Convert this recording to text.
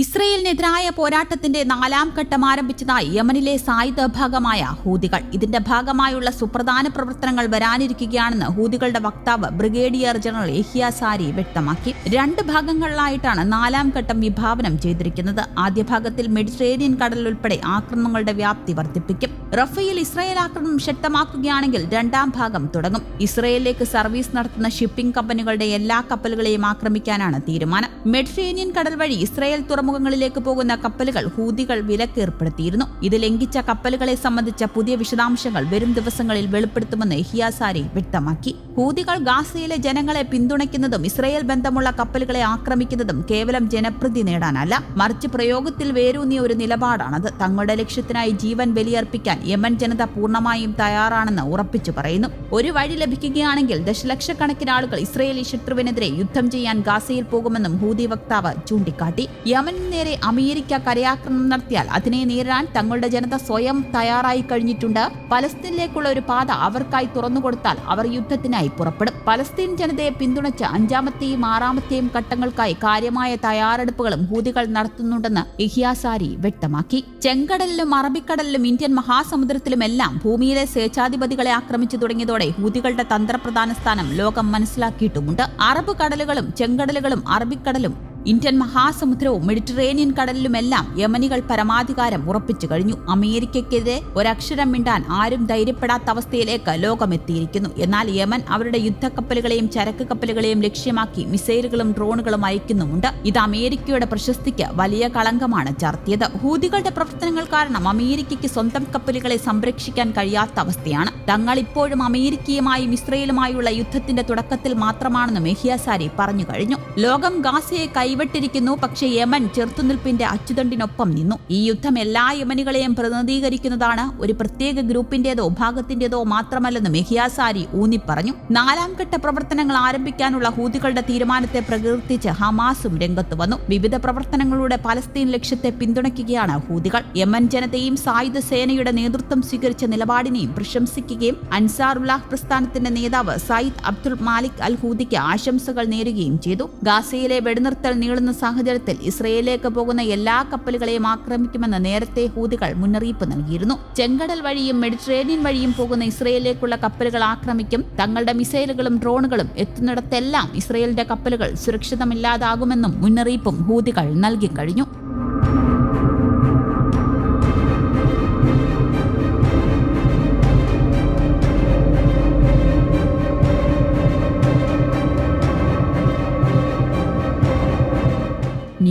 ഇസ്രയേലിനെതിരായ പോരാട്ടത്തിന്റെ നാലാം ഘട്ടം ആരംഭിച്ചതായി യമനിലെ സായുധ ഭാഗമായ ഹൂതികൾ. ഇതിന്റെ ഭാഗമായുള്ള സുപ്രധാന പ്രവർത്തനങ്ങൾ വരാനിരിക്കുകയാണെന്ന് ഹൂതികളുടെ വക്താവ് ബ്രിഗേഡിയർ ജനറൽ എഹിയ സാരി വ്യക്തമാക്കി. രണ്ട് ഭാഗങ്ങളിലായിട്ടാണ് നാലാം ഘട്ടം വിഭാവനം ചെയ്തിരിക്കുന്നത്. ആദ്യ ഭാഗത്തിൽ മെഡിറ്ററേനിയൻ കടൽ ഉൾപ്പെടെ ആക്രമണങ്ങളുടെ വ്യാപ്തി വർദ്ധിപ്പിക്കും. റഫയിൽ ഇസ്രായേൽ ആക്രമണം ശക്തമാക്കുകയാണെങ്കിൽ രണ്ടാം ഭാഗം തുടങ്ങും. ഇസ്രയേലിലേക്ക് സർവീസ് നടത്തുന്ന ഷിപ്പിംഗ് കമ്പനികളുടെ എല്ലാ കപ്പലുകളെയും ആക്രമിക്കാനാണ് തീരുമാനം. മെഡിറ്ററേനിയൻ കടൽ വഴി ഇസ്രായേൽ തുറമുഖങ്ങളിലേക്ക് പോകുന്ന കപ്പലുകൾ ഹൂതികൾ വിലക്കേർപ്പെടുത്തിയിരുന്നു ഇത് ലംഘിച്ച കപ്പലുകളെ സംബന്ധിച്ച പുതിയ വിശദാംശങ്ങൾ വരും ദിവസങ്ങളിൽ വെളിപ്പെടുത്തുമെന്ന് ഹിയാസാരി വ്യക്തമാക്കി. ഹൂതികൾ ഗാസയിലെ ജനങ്ങളെ പിന്തുണയ്ക്കുന്നതും ഇസ്രയേൽ ബന്ധമുള്ള കപ്പലുകളെ ആക്രമിക്കുന്നതും കേവലം ജനപ്രീതി നേടാനല്ല. മറിച്ച് പ്രയോഗത്തിൽ വേരൂന്നിയ ഒരു നിലപാടാണത്. തങ്ങളുടെ ലക്ഷ്യത്തിനായി ജീവൻ ബലിയർപ്പിക്കാൻ യമൻ ജനത പൂർണമായും തയ്യാറാണെന്ന് ഉറപ്പിച്ചു പറയുന്നു. ഒരു വഴി ലഭിക്കുകയാണെങ്കിൽ ദശലക്ഷക്കണക്കിന് ആളുകൾ ഇസ്രയേലി ശത്രുവിനെതിരെ യുദ്ധം ചെയ്യാൻ ഗാസയിൽ പോകുമെന്നും ഹൂതി വക്താവ് ചൂണ്ടിക്കാട്ടി. യമനിന് നേരെ അമേരിക്ക കരയാക്രമണം നടത്തിയാൽ അതിനെ നേരിടാൻ തങ്ങളുടെ ജനത സ്വയം തയ്യാറായി കഴിഞ്ഞിട്ടുണ്ട്. പലസ്തീനിലേക്കുള്ള ഒരു പാത അവർക്കായി തുറന്നുകൊടുത്താൽ അവർ യുദ്ധത്തിനായി പുറപ്പെടും. പലസ്തീൻ ജനതയെ പിന്തുണച്ച് അഞ്ചാമത്തെയും ആറാമത്തെയും ഘട്ടങ്ങൾക്കായി കാര്യമായ തയ്യാറെടുപ്പുകളും ഹൂതികൾ നടത്തുന്നുണ്ടെന്ന് ഇഹിയാസാരി വ്യക്തമാക്കി. ചെങ്കടലിലും അറബിക്കടലിലും ഇന്ത്യൻ മഹാസമുദ്രത്തിലുമെല്ലാം ഭൂമിയിലെ സ്വേച്ഛാധിപതികളെ ആക്രമിച്ചു തുടങ്ങിയതോടെ ഹൂതികളുടെ തന്ത്രപ്രധാന സ്ഥാനം ലോകം മനസ്സിലാക്കിയിട്ടുമുണ്ട്. അറബ് കടലുകളും ചെങ്കടലുകളും അറബിക്കടലും ഇന്ത്യൻ മഹാസമുദ്രവും മെഡിറ്ററേനിയൻ കടലിലുമെല്ലാം യമനികൾ പരമാധികാരം ഉറപ്പിച്ചു കഴിഞ്ഞു. അമേരിക്കയ്ക്കെതിരെ ഒരക്ഷരം മിണ്ടാൻ ആരും ധൈര്യപ്പെടാത്ത അവസ്ഥയിലേക്ക് ലോകമെത്തിയിരിക്കുന്നു. എന്നാൽ യമൻ അവരുടെ യുദ്ധക്കപ്പലുകളെയും ചരക്ക് കപ്പലുകളെയും ലക്ഷ്യമാക്കി മിസൈലുകളും ഡ്രോണുകളും അയക്കുന്നുമുണ്ട്. ഇത് അമേരിക്കയുടെ പ്രശസ്തിക്ക് വലിയ കളങ്കമാണ് ചർത്തിയത്. ഹൂതികളുടെ പ്രവർത്തനങ്ങൾ കാരണം അമേരിക്കയ്ക്ക് സ്വന്തം കപ്പലുകളെ സംരക്ഷിക്കാൻ കഴിയാത്ത അവസ്ഥയാണ്. തങ്ങൾ ഇപ്പോഴും അമേരിക്കയുമായും ഇസ്രയേലുമായുള്ള യുദ്ധത്തിന്റെ തുടക്കത്തിൽ മാത്രമാണെന്ന് മെഹിയാസാരി പറഞ്ഞു കഴിഞ്ഞു. ലോകം ഗാസയെ കൈവിട്ടിരിക്കുന്നു പക്ഷേ യമൻ ചെറുത്തുനിൽപ്പിന്റെ അച്ചുതണ്ടിനൊപ്പം നിന്നു. ഈ യുദ്ധം എല്ലാ യമനികളെയും പ്രതിനിധീകരിക്കുന്നതാണ്. ഒരു പ്രത്യേക ഗ്രൂപ്പിന്റേതോ ഭാഗത്തിന്റേതോ മാത്രമല്ലെന്ന് മെഹിയാസാരി ഊന്നിപ്പറഞ്ഞു. നാലാം ഘട്ട പ്രവർത്തനങ്ങൾ ആരംഭിക്കാനുള്ള ഹൂതികളുടെ തീരുമാനത്തെ പ്രകീർത്തിച്ച് ഹമാസും രംഗത്ത് വന്നു. വിവിധ പ്രവർത്തനങ്ങളുടെ പലസ്തീൻ ലക്ഷ്യത്തെ പിന്തുണയ്ക്കുകയാണ് ഹൂതികൾ. യമൻ ജനതയും സായുധ സേനയുടെ നേതൃത്വം സ്വീകരിച്ച നിലപാടിനെയും പ്രശംസിക്കുകയും അൻസാറുല്ലാഹ് പ്രസ്ഥാനത്തിന്റെ നേതാവ് സയ്യിദ് അബ്ദുൾ മാലിക് അൽ ഹൂദിക്ക് ആശംസകൾ നേരുകയും ചെയ്തു. ഗാസയിലെ വെടിനിർത്തൽ നീളുന്ന സാഹചര്യത്തിൽ ഇസ്രയേലിലേക്ക് പോകുന്ന എല്ലാ കപ്പലുകളെയും ആക്രമിക്കുമെന്ന് നേരത്തെ ഹൂതികൾ മുന്നറിയിപ്പ് നൽകിയിരുന്നു. ചെങ്കടൽ വഴിയും മെഡിറ്ററേനിയൻ വഴിയും പോകുന്ന ഇസ്രയേലിലേക്കുള്ള കപ്പലുകൾ ആക്രമിക്കും. തങ്ങളുടെ മിസൈലുകളും ഡ്രോണുകളും എത്തുന്നിടത്തെല്ലാം ഇസ്രയേലിന്റെ കപ്പലുകൾ സുരക്ഷിതമില്ലാതാകുമെന്നും മുന്നറിയിപ്പും ഹൂതികൾ നൽകി കഴിഞ്ഞു